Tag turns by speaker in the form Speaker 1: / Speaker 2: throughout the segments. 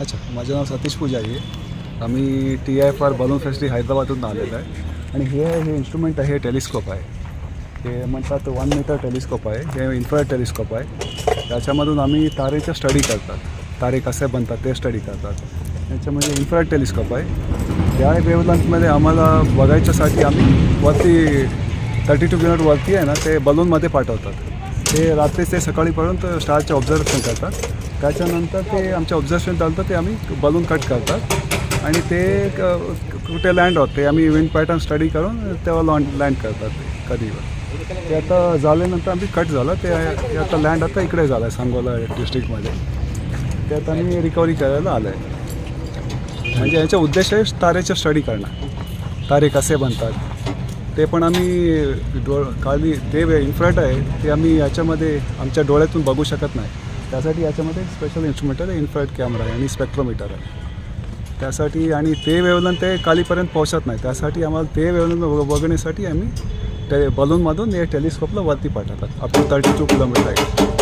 Speaker 1: अच्छा माझं नाव सतीश पुजारी आहे. आम्ही T I F R balloon फेस्टी हैदराबादून आलेलो आहे. आणि हे हे इन्स्ट्रुमेंट आहे हे टेलिस्कोप आहे. हे म्हणतात वन मीटर टेलिस्कोप आहे. हे इन्फ्रा टेलिस्कोप आहे. त्याच्यामधून आम्ही तारेचं स्टडी करतात. तारे कसे बनतात ते स्टडी करतात. त्याच्यामध्ये इन्फ्रा टेलिस्कोप आहे. त्या वेवलंथमध्ये आम्हाला बघायच्यासाठी आम्ही वरती थर्टी टू किलोमीटर वरती आहे ना ते बलूनमध्ये पाठवतात. ते रात्री ते सकाळीपर्यंत स्टारचे ऑब्झर्वेशन करतात. त्याच्यानंतर ते आमच्या ऑब्झर्वेशन चालतं ते आम्ही बलून कट करतात. आणि ते कुठे लँड होते आम्ही इव्हेंट पॅटर्न स्टडी करून तेव्हा लॉन्ड लँड करतात ते कधी ते आता झाल्यानंतर आम्ही कट झालं ते आता लँड आता इकडे झालं आहे सांगोला डिस्ट्रिक्टमध्ये ते आता आम्ही रिकव्हरी करायला आलं आहे म्हणजे याचा उद्देश आहे तारेचं स्टडी करणं. तारे कसे बनतात? ते पण आम्ही डो खाली ते इन्फ्राट आहे ते आम्ही याच्यामध्ये आमच्या डोळ्यातून बघू शकत नाही. त्यासाठी याच्यामध्ये स्पेशल इन्स्ट्रुमेंट आहे इन्फ्राट कॅमेरा आहे आणि स्पेक्ट्रोमीटर आहे. त्यासाठी आणि ते वेवलन ते खालीपर्यंत पोहोचत नाही. त्यासाठी आम्हाला ते वेवलन बघण्यासाठी आम्ही ते बलूनमधून हे टेलिस्कोपला वरती पाठवतात. अप थर्टी टू किलोमीटर आहे.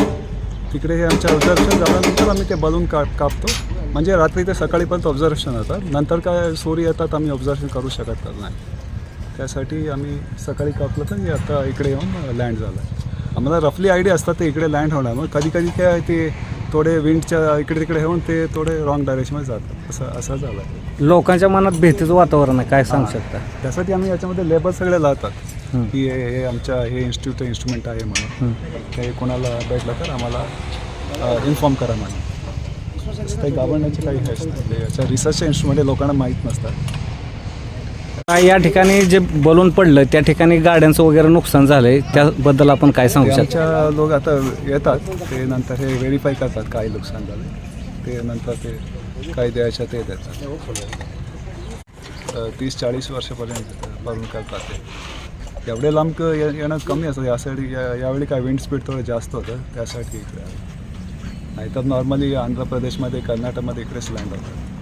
Speaker 1: तिकडे हे आमच्या ऑब्झर्वेशन झाल्यानंतर आम्ही ते बलून का कापतो. म्हणजे रात्री ते सकाळीपर्यंत ऑब्झर्वेशन होतात. नंतर काय सूर्य येतात आम्ही ऑब्झर्वेशन करू शकत नाही. त्यासाठी आम्ही सकाळी कापलं तर हे आता इकडे येऊन लँड झालं. आम्हाला रफली आयडिया असतात ते इकडे लँड होणार मग कधी कधी काय ते थोडे विंडच्या इकडे तिकडे येऊन ते थोडे रॉंग डायरेक्शनमध्ये जातात. असं असं झालं आहे.
Speaker 2: लोकांच्या मनात भीतीचं वातावरण आहे काय सांगू शकता?
Speaker 1: त्यासाठी आम्ही याच्यामध्ये लेबर सगळे लावतात. की हे हे आमच्या हे इन्स्टिट्यूट इन्स्ट्रुमेंट आहे म्हणून. ते कोणाला भेटलं तर आम्हाला इन्फॉर्म करा म्हणून. काही घाबरण्याचे काही हेच नाही. म्हणजे याच्या रिसर्चचे इन्स्ट्रुमेंट हे लोकांना माहीत नसतात
Speaker 2: या ठिकाणी जे बलून पडलं त्या ठिकाणी गाड्यांचं वगैरे नुकसान झालंय त्याबद्दल आपण काय सांगू शकता?
Speaker 1: लोक आता येतात ते नंतर हे व्हेरीफाय करतात काय नुकसान झालं ते नंतर ते काय द्यायचं ते देतात. तीस चाळीस वर्षापर्यंत भरून करतात ते. एवढे लांब येणं कमी असतं यासाठी या- यावेळी काय विंड स्पीड थोडं जास्त होतं त्यासाठी इकडे. नाहीतर नॉर्मली आंध्र प्रदेशमध्ये कर्नाटकमध्ये इकडेच लँड होतं.